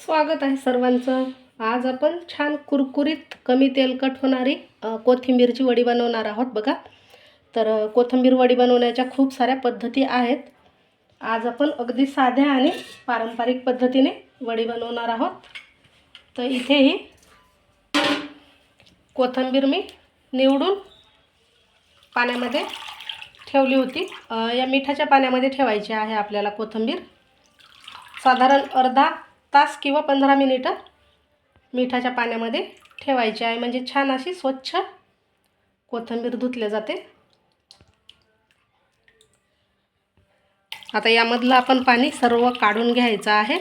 स्वागत आहे सर्वांचं. आज आपण छान कुरकुरीत कमी तेलकट होणारी कोथिंबीरची वडी बनवणार आहोत बघा. तर कोथिंबीर वडी बनवण्याच्या खूप साऱ्या पद्धती आहेत. आज आपण अगदी साध्या आणि पारंपरिक पद्धतीने वडी बनवणार आहोत. तर इथेही कोथिंबीर मी निवडून पाण्यामध्ये ठेवली होती. या मिठाच्या पाण्यामध्ये ठेवायची आहे आपल्याला कोथिंबीर. साधारण अर्धा तास किंवा पंधरा मिनिटं मिठाच्या पाण्यामध्ये ठेवायची आहे. म्हणजे छान अशी स्वच्छ कोथिंबीर धुतले जाते. आता यामधलं आपण पाणी सर्व काढून घ्यायचं आहे.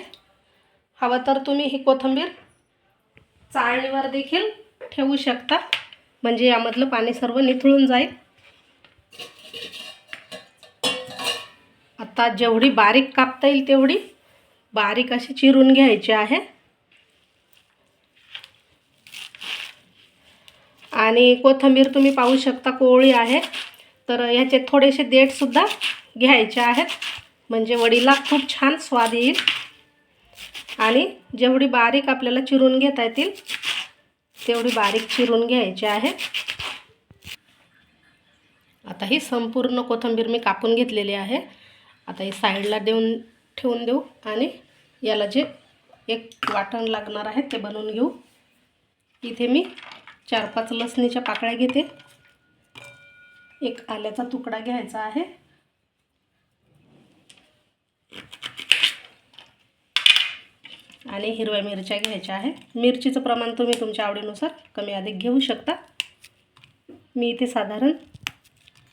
हवं तर तुम्ही ही कोथिंबीर चाळणीवर देखील ठेवू शकता. म्हणजे यामधलं पाणी सर्व निथळून जाईल. आता जेवढी बारीक कापता येईल तेवढी बारीक अशी चिरून घ्यायची आहे. आणि कोथिंबीर तुम्ही पाहू शकता कोवळी आहे. तर ह्याचे थोडेसे देठसुद्धा घ्यायचे आहेत. म्हणजे वडीला खूप छान स्वाद येईल. आणि जेवढी बारीक आपल्याला चिरून घेता येतील तेवढी बारीक चिरून घ्यायची आहे. आता ही संपूर्ण कोथिंबीर मी कापून घेतलेली आहे. आता ही साईडला देऊन ठेवून देऊ आणि याला जे एक वाटण लागणार आहे ते बनवून घेऊ. इथे मी चार पाच लसणीच्या पाकळ्या घेते. एक आल्याचा तुकडा घ्यायचा आहे. आणि हिरव्या मिरच्या घ्यायच्या आहे. मिरचीचं प्रमाण तुम्ही तुमच्या आवडीनुसार कमी अधिक घेऊ शकता. मी इथे साधारण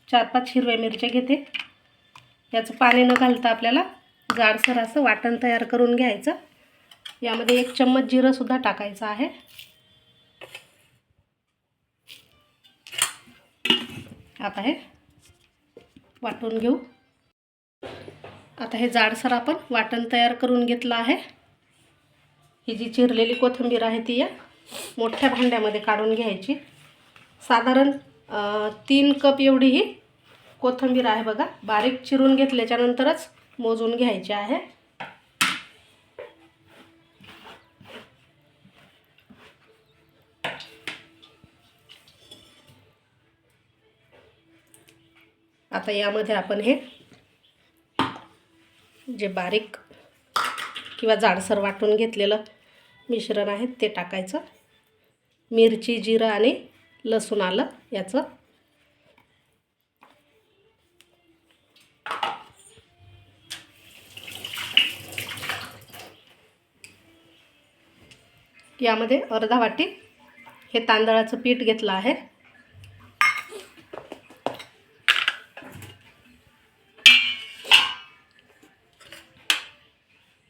चार पाच हिरव्या मिरच्या घेते. याचं पाणी न घालता आपल्याला जाडसर असं वाटण तयार करून घ्यायचं. यामध्ये एक चम्मच जिरंसुद्धा टाकायचं आहे. आता हे वाटून घेऊ. आता हे जाडसर आपण वाटण तयार करून घेतलं आहे. ही जी चिरलेली कोथिंबीर आहे ती या मोठ्या भांड्यामध्ये काढून घ्यायची. साधारण तीन कप एवढी ही कोथिंबीर आहे बघा. बारीक चिरून घेतल्याच्यानंतरच मोजून घ्यायचे आहे. आता यामध्ये आपण हे जे बारीक किंवा जाडसर वाटून घेतलेलं मिश्रण आहे ते टाकायचं. मिरची जिरं आणि लसूण आलं याचं यामध्ये अर्धा वाटी हे तांदळाचं पीठ घेतलं आहे.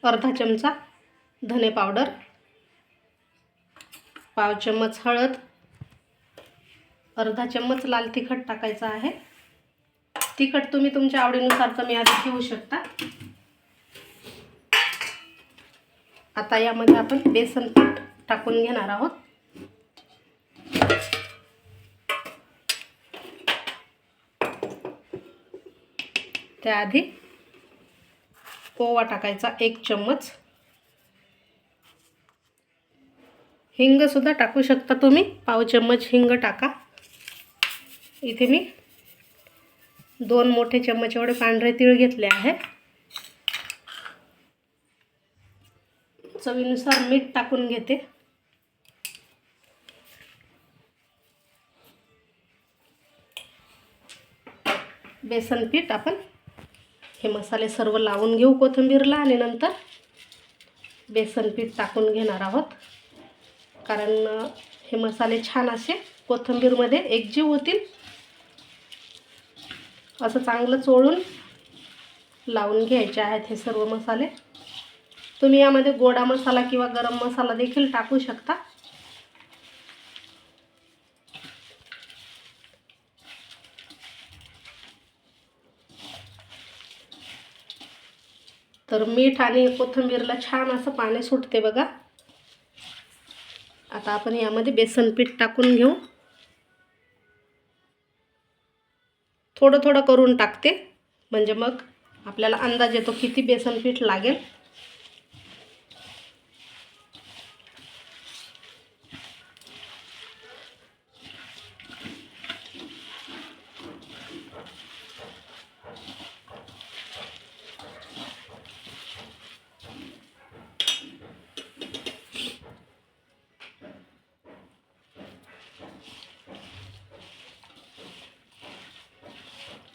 अर्धा चमचा धने पावडर पाव चम्मच हळद अर्धा चम्मच लाल तिखट टाकायचं आहे. तिखट तुम्ही तुमच्या आवडीनुसार कमी आधी घेऊ शकता. आता यामध्ये आपण बेसन पीठ टाकून घेणार आहोत. त्याआधी ओवा टाकायचा एक चम्मच. हिंगसुद्धा टाकू शकता तुम्ही. पाव चम्मच हिंग टाका. इथे मी दोन मोठे चम्मच एवढे पांढरे तीळ घेतले आहे. चवीनुसार मीठ टाकून घेते. बेसन पीठ आपण हे मसाले सर्व लावून घेऊ कोथिंबीरला आणि नंतर बेसन पीठ टाकून घेणार आहोत. कारण हे मसाले छान असे कोथिंबीरमध्ये एकजीव होतील. असं चांगलं चोळून लावून घ्यायचे आहेत हे सर्व मसाले. तुम्ही यामध्ये गोडा मसाला किंवा गरम मसाला देखील टाकू शकता. तर मीठ आणि कोथिंबीरला छान असं पाणी सुटते बघा. आता आपण यामध्ये बेसन पीठ टाकून घेऊ. थोडं थोडं करून टाकते. म्हणजे मग आपल्याला अंदाज येतो किती बेसन पीठ लागेल.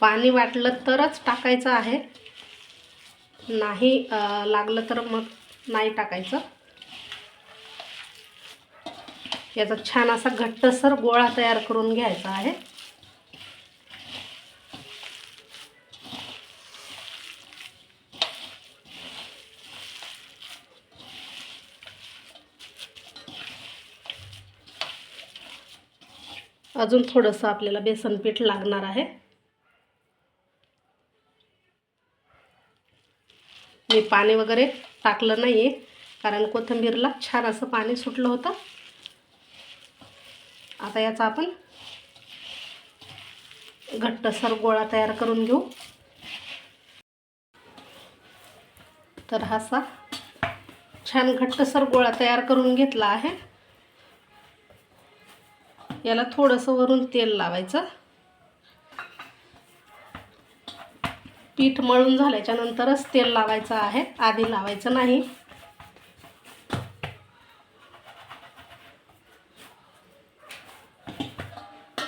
पाणी वाटलं तरच टाकायचं आहे. नाही लागलं तर मग नाही टाकायचं. याचा छान असा घट्टसर गोळा तयार करून घ्यायचा आहे. अजून थोडंसं आपल्याला बेसन पीठ लागणार आहे. मी पाणी वगैरे टाकलं नाही आहे कारण कोथिंबीरला छान असं पाणी सुटलं होतं. आता याचा आपण घट्टसर गोळा तयार करून घेऊ. तर हा असा छान घट्टसर गोळा तयार करून घेतला आहे. याला थोडंसं वरून तेल लावायचं. पीठ मळून झाल्याच्या नंतरच तेल लावायचं आहे. आधी लावायचं नाही.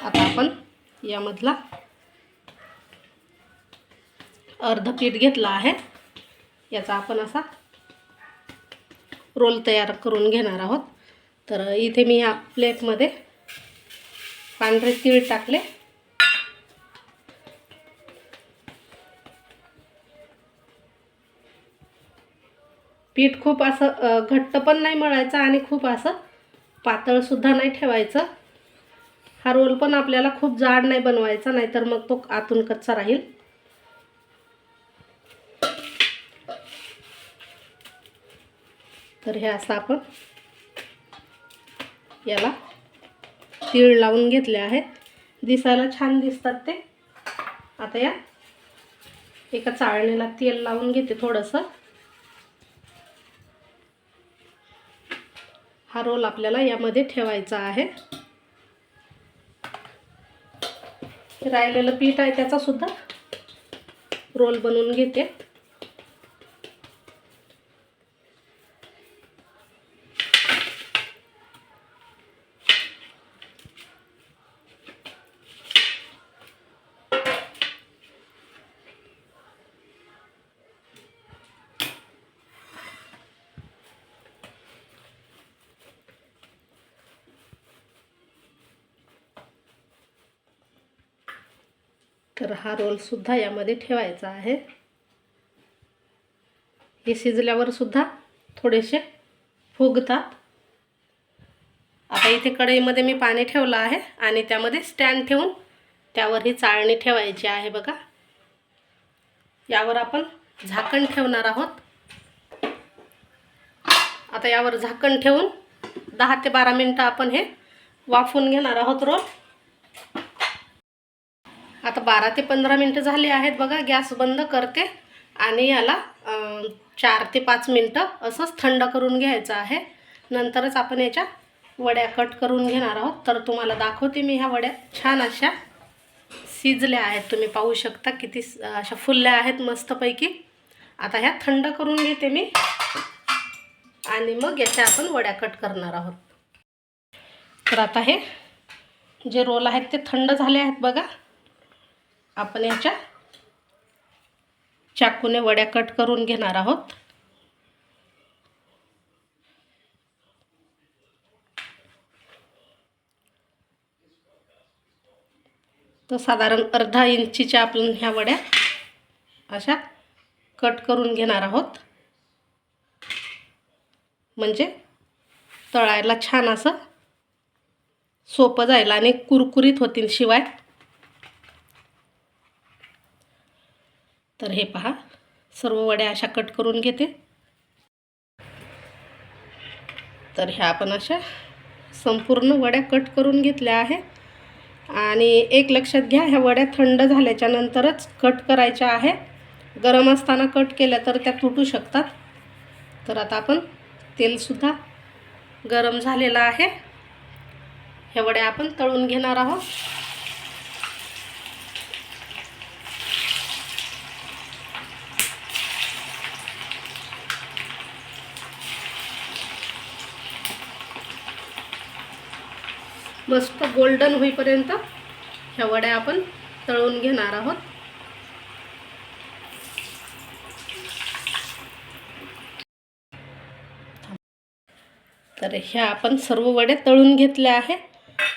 आता आपण यामधला अर्ध पीठ घेतला आहे. याचा आपण असा रोल तयार करून घेणार आहोत. तर इथे मी या प्लेटमध्ये पांढरे तीळ टाकले. पीठ खूप असं घट्ट पण नाही मळायचं आणि खूप असं पातळसुद्धा नाही ठेवायचं. हा रोल पण आपल्याला खूप जाड नाही बनवायचा नाहीतर मग तो आतून कच्चा राहील. तर हे असं आपण याला तीळ लावून घेतले आहेत. दिसायला छान दिसतात ते. आता या एका चाळणीला तेल लावून घेते थोडंसं. हा रोल आपल्याला यामध्ये ठेवायचा आहे. राहिलेलं पीठ आहे त्याचा सुद्धा रोल बनवून घेते. तर हा रोलसुद्धा यामध्ये ठेवायचा आहे. हे शिजल्यावर सुद्धा थोडेसे फुगतात. आता इथे कढईमध्ये मी पाणी ठेवलं आहे आणि त्यामध्ये स्टँड ठेवून त्यावर ही चाळणी ठेवायची आहे बघा. यावर आपण झाकण ठेवणार आहोत. आता यावर झाकण ठेवून दहा ते बारा मिनटं आपण हे वाफून घेणार आहोत रोल. आता बारा ते पंधरा मिनटं झाली आहेत बघा गॅस बंद करते आणि याला चार ते पाच मिनटं असंच थंड करून घ्यायचं आहे. नंतरच आपण याच्या वड्या कट करून घेणार आहोत. तर तुम्हाला दाखवते मी ह्या वड्या. छान अशा शिजल्या आहेत. तुम्ही पाहू शकता किती अशा फुलल्या आहेत मस्तपैकी. आता ह्या थंड करून घेते मी. आणि मग याच्या आपण वड्या कट करणार आहोत. तर आता हे जे रोल आहेत ते थंड झाले आहेत बघा. आपण याच्या चाकूने वड्या कट करून घेणार आहोत. तर साधारण अर्धा इंचीच्या आपण ह्या वड्या अशा कट करून घेणार आहोत. म्हणजे तळायला छान असं सोपं जायला आणि कुरकुरीत होतील शिवाय. तर हे पहा. सर्व वड्या अशा कट करून घेते. तर ह्या आपण अशा संपूर्ण वड्या कट करून घेतल्या आहे आणि एक लक्षात घ्या ह्या वड्या थंड झाल्याच्या नंतरच कट करायच्या आहे गरम असताना कट केल्या तर त्या तुटू शकतात. तर आता आपण तेलसुद्धा गरम झालेलं आहे. ह्या वड्या आपण तळून घेणार आहोत. मस्त गोल्डन होईपर्यंत ह्या वड्या आपण तळून घेणार आहोत. तर ह्या आपण सर्व वड्या तळून घेतल्या आहे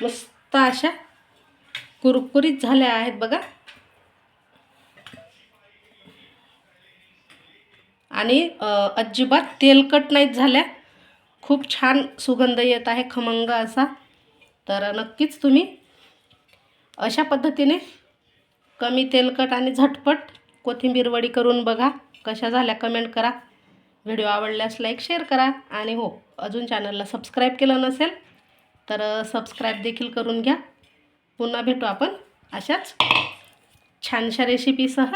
मस्त अशा कुरकुरीत झाल्या आहेत बघा. आणि अजिबात तेलकट नाहीत झाल्या. खूप छान सुगंध येत आहे खमंग असा. तर नक्कीच तुम्ही अशा पद्धतीने कमी तेलकट आणि झटपट कोथिंबीर वडी करून बघा कशा झाल्या कमेंट करा. व्हिडिओ आवडल्यास लाईक शेअर करा आणि हो अजून चॅनलला सबस्क्राईब केलं नसेल तर सबस्क्राईब देखील करून घ्या. पुन्हा भेटू आपण अशाच छानशा रेसिपीसह